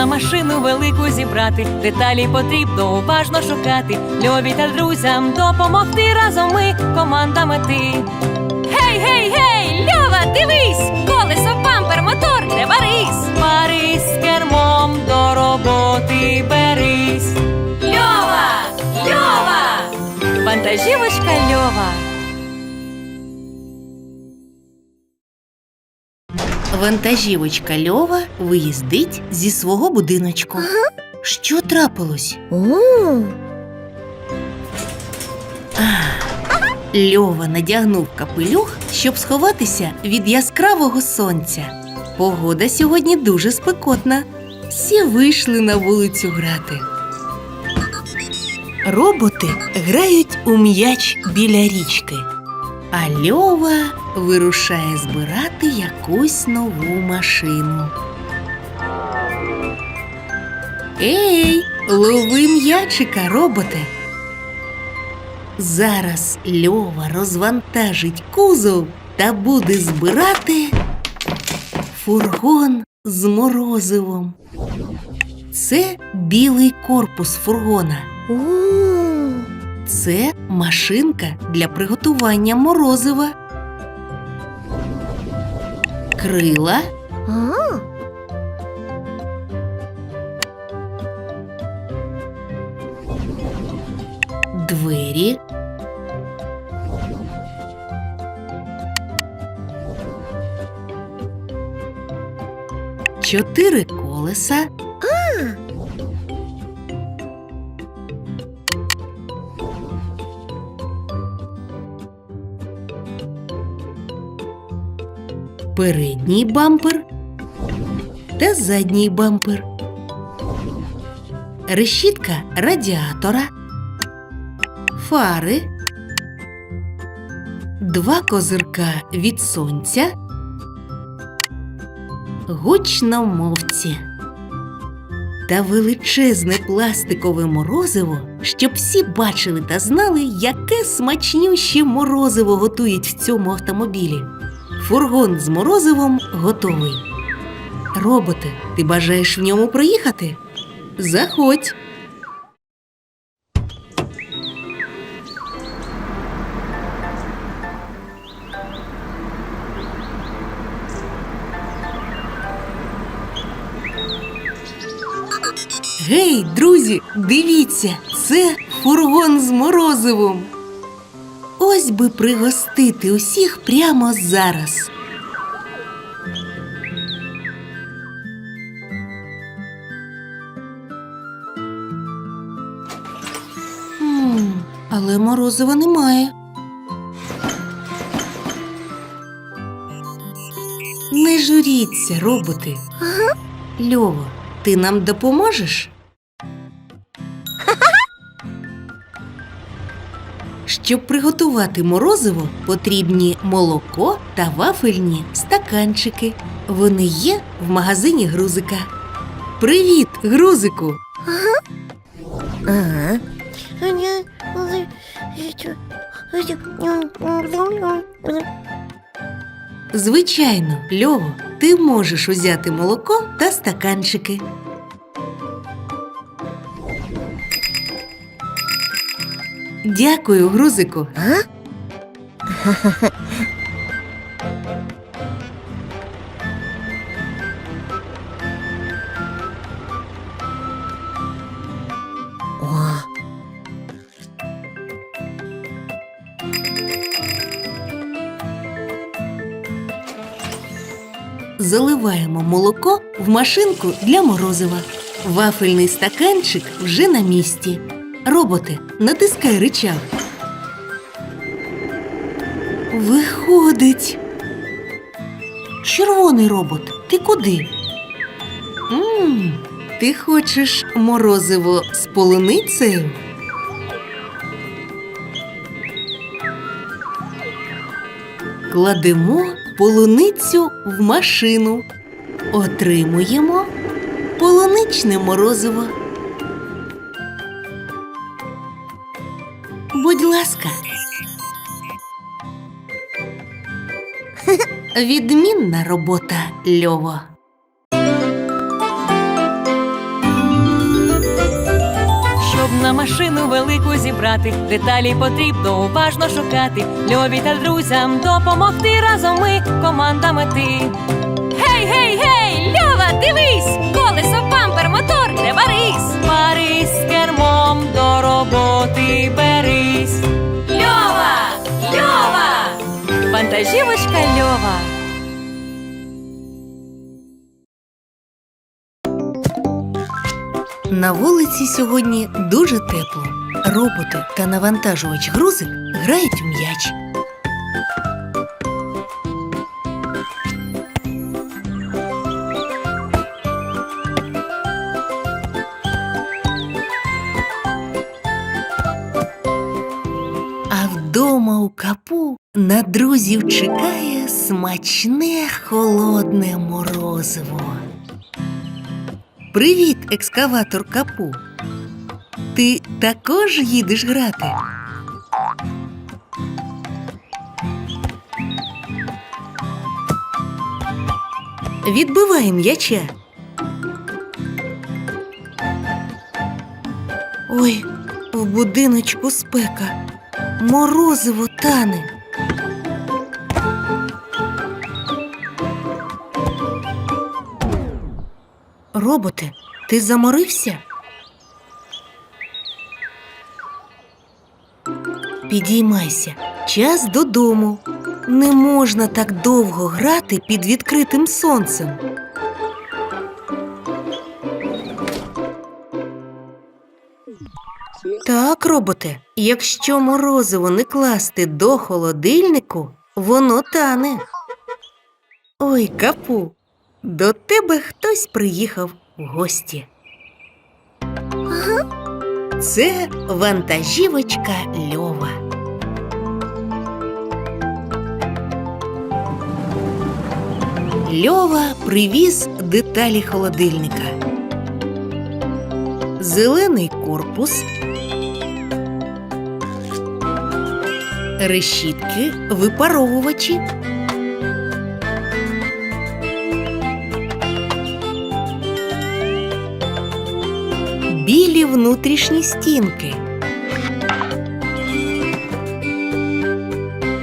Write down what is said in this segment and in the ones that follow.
на машину велику зібрати. Деталі потрібно уважно шукати. Льові та друзям допомогти разом ми команда мети. Гей, гей, гей! Льова, дивись! Колесо, бампер, мотор, не барись! Парись з кермом до роботи берись. Льова! Льова! Вантажівочка Льова. Вантажівочка Льова виїздить зі свого будиночку. Що трапилось? Льова надягнув капелюх, щоб сховатися від яскравого сонця. Погода сьогодні дуже спекотна. Всі вийшли на вулицю грати. Роботи грають у м'яч біля річки. А Льова вирушає збирати якусь нову машину. Ей, лови м'ячика, роботе. Зараз Льова розвантажить кузов та буде збирати фургон з морозивом. Це білий корпус фургона. Це машинка для приготування морозива. Крила, двері. Чотири колеса. Передній бампер та задній бампер, решітка радіатора, фари, два козирка від сонця, гучномовці та величезне пластикове морозиво, щоб всі бачили та знали, яке смачнюще морозиво готують в цьому автомобілі. Фургон з морозивом готовий. Роботи, ти бажаєш в ньому проїхати? Заходь. Гей, друзі, дивіться, це фургон з морозивом. Ось би пригостити усіх прямо зараз. Але морозива немає. Не журіться, роботи. Льово, ти нам допоможеш? Щоб приготувати морозиво, потрібні молоко та вафельні стаканчики. Вони є в магазині грузика. Привіт, грузику! Звичайно, Льово, ти можеш узяти молоко та стаканчики. Дякую, грузику. Заливаємо молоко в машинку для морозива. Вафельний стаканчик вже на місці. Роботи, натискай рычаг. Виходить. Червоний робот, ти куди? Мм, ти хочеш морозиво з полуницею? Кладемо полуницю в машину. Отримуємо полуничне морозиво. будь ласка. Відмінна робота Льово. Щоб на машину велику зібрати, деталі потрібно уважно шукати. Льові та друзям допомогти разом ми команда мети. Гей, гей, гей! Льова, дивись! Колесо, бампер, мотор, не барись! Парись з кермом до роботи берись. Льова! Льова! Вантажівочка Льова. На вулиці сьогодні дуже тепло. Роботи та навантажувач грузик грають в м'яч. Капу на друзів чекає смачне холодне морозиво. Привіт, екскаватор капу. Ти також їдеш грати? Відбивай м'яча. Ой, в будиночку спека. Морозиво тане. Роботе, ти заморився? Підіймайся, час додому. Не можна так довго грати під відкритим сонцем. Так, роботе, якщо морозиво не класти до холодильнику, воно тане. Ой, капу, до тебе хтось приїхав в гості. Це вантажівочка Льова. Льова привіз деталі холодильника. Зелений корпус, решітки, випаровувачі. білі внутрішні стінки.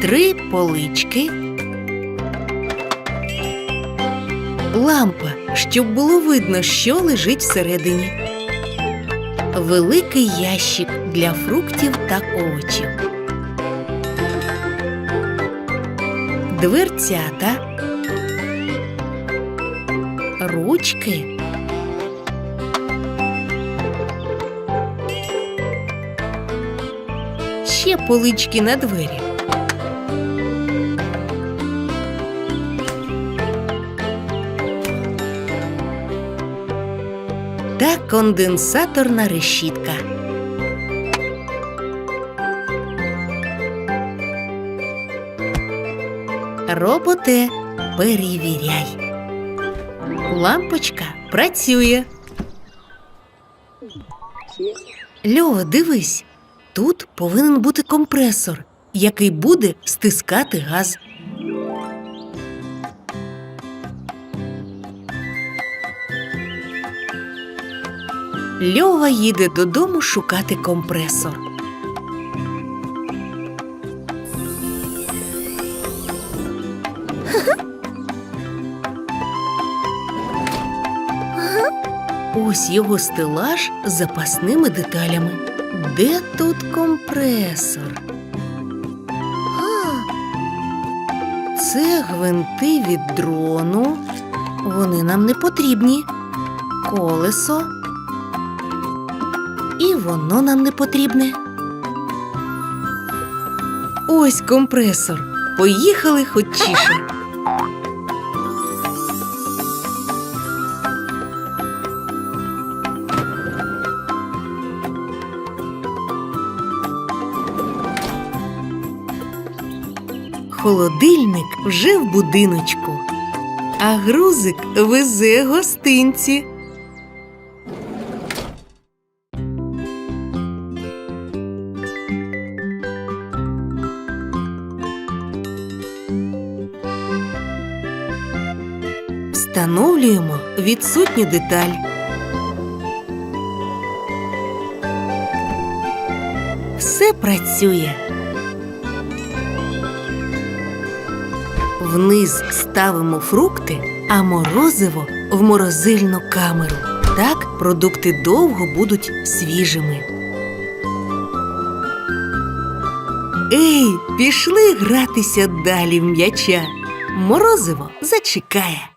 Три полички. Лампа, щоб було видно, що лежить всередині. Великий ящик для фруктів та овочів. Дверцята. Ручки. ще полички на двері. Та конденсаторна решітка. Роботе, перевіряй. Лампочка працює. Льова, дивись, Тут повинен бути компресор, який буде стискати газ. Льова їде додому шукати компресор. Ось його стелаж з запасними деталями. Де тут компресор? А, це гвинти від дрону. Вони нам не потрібні. Колесо. І воно нам не потрібне. Ось компресор. Поїхали хочіше. Холодильник вже в будиночку, а грузик везе гостинці. Встановлюємо відсутню деталь. Все працює. Вниз ставимо фрукти, а морозиво в морозильну камеру. Так продукти довго будуть свіжими. Ей, пішли гратися далі в м'яча. Морозиво зачекає.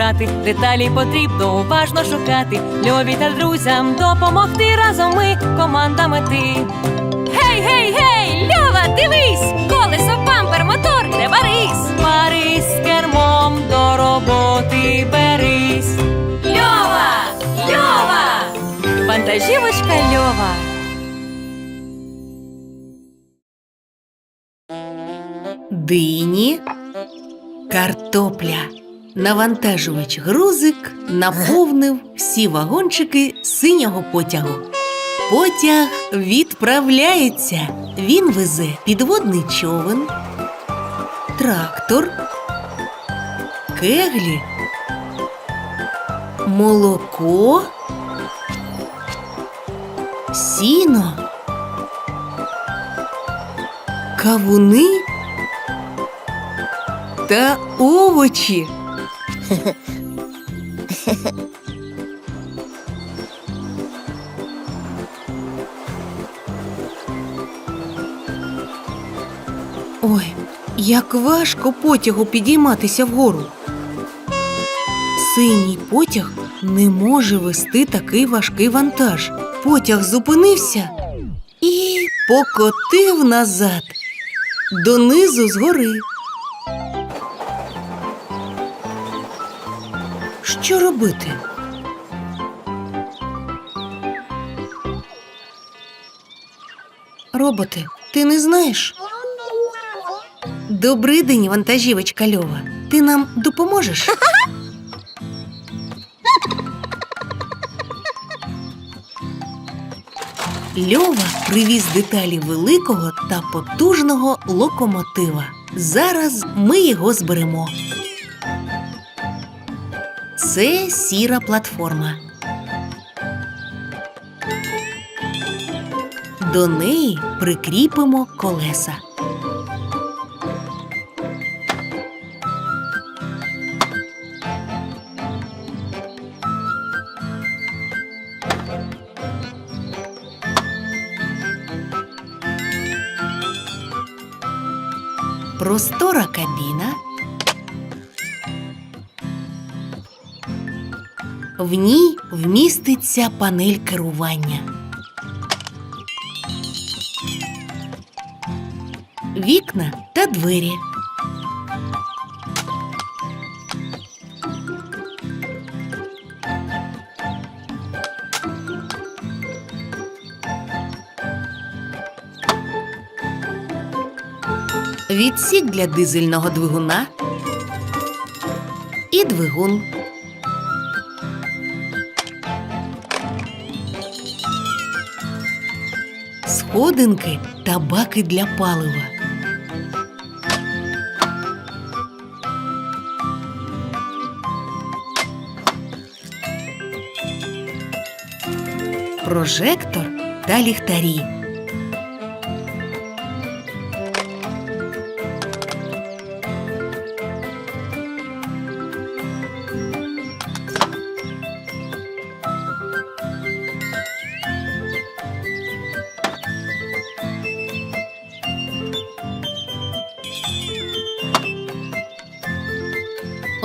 Велику деталі потрібно уважно шукати. Льові та друзям допомогти разом ми команда мети. Гей, гей, гей! Льова, дивись! Колесо, бампер, мотор, не барись! Парись з кермом до роботи берись. Льова! Льова! Вантажівочка Льова. Дині, картопля. Навантажувач грузик наповнив всі вагончики синього потягу. Потяг відправляється. Він везе підводний човен, трактор, кеглі, молоко, сіно, кавуни та овочі. Ой, як важко потягу підійматися вгору. Синій потяг не може вести такий важкий вантаж. Потяг зупинився і покотив назад, донизу згори. Що робити? Роботи, ти не знаєш? Добрий день, вантажівочка Льова. Ти нам допоможеш? Льова привіз деталі великого та потужного локомотива. Зараз ми його зберемо. Це сіра платформа. До неї прикріпимо колеса. Простора кабіна. В ній вміститься панель керування. Вікна та двері. Відсік для дизельного двигуна і двигун. Сходинки та баки для палива. Прожектор та ліхтарі.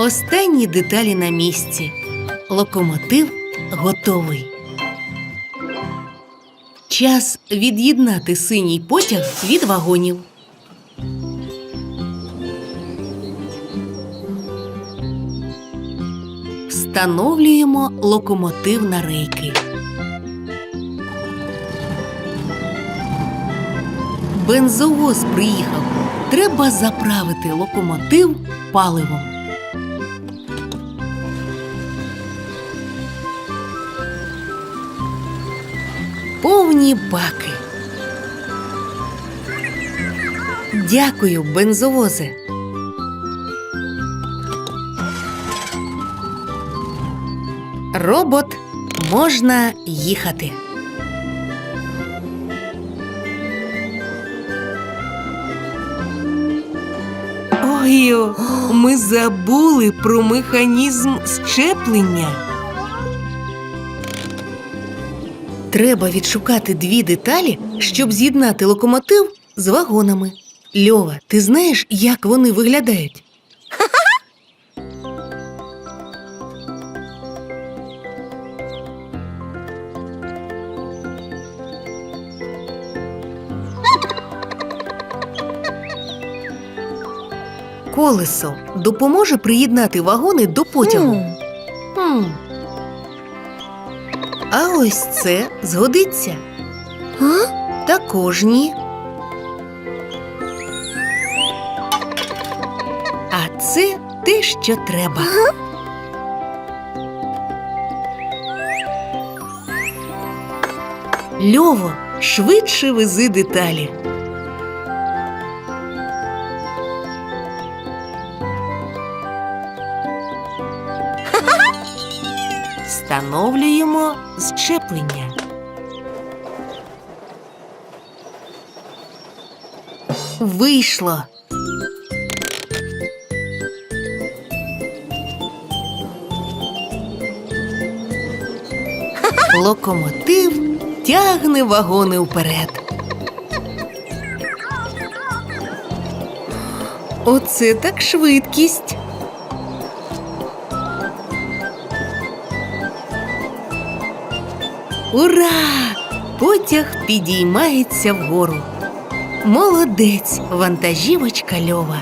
Останні деталі на місці. Локомотив готовий. Час від'єднати синій потяг від вагонів. Встановлюємо локомотив на рейки. Бензовоз приїхав. Треба заправити локомотив паливом. Повні баки. Дякую, бензовозе. Робот можна їхати. Ой, ми забули про механізм щеплення. Треба відшукати дві деталі, щоб з'єднати локомотив з вагонами. Льова, ти знаєш, як вони виглядають? Колесо допоможе приєднати вагони до потягу. Ось це згодиться. А? Також ні. А це те, що треба. Льово, швидше вези деталі. Встановлюємо зчеплення. Вийшло. Локомотив тягне вагони вперед. Оце так швидкість. Ура! Потяг підіймається вгору. Молодець, вантажівочка Льова.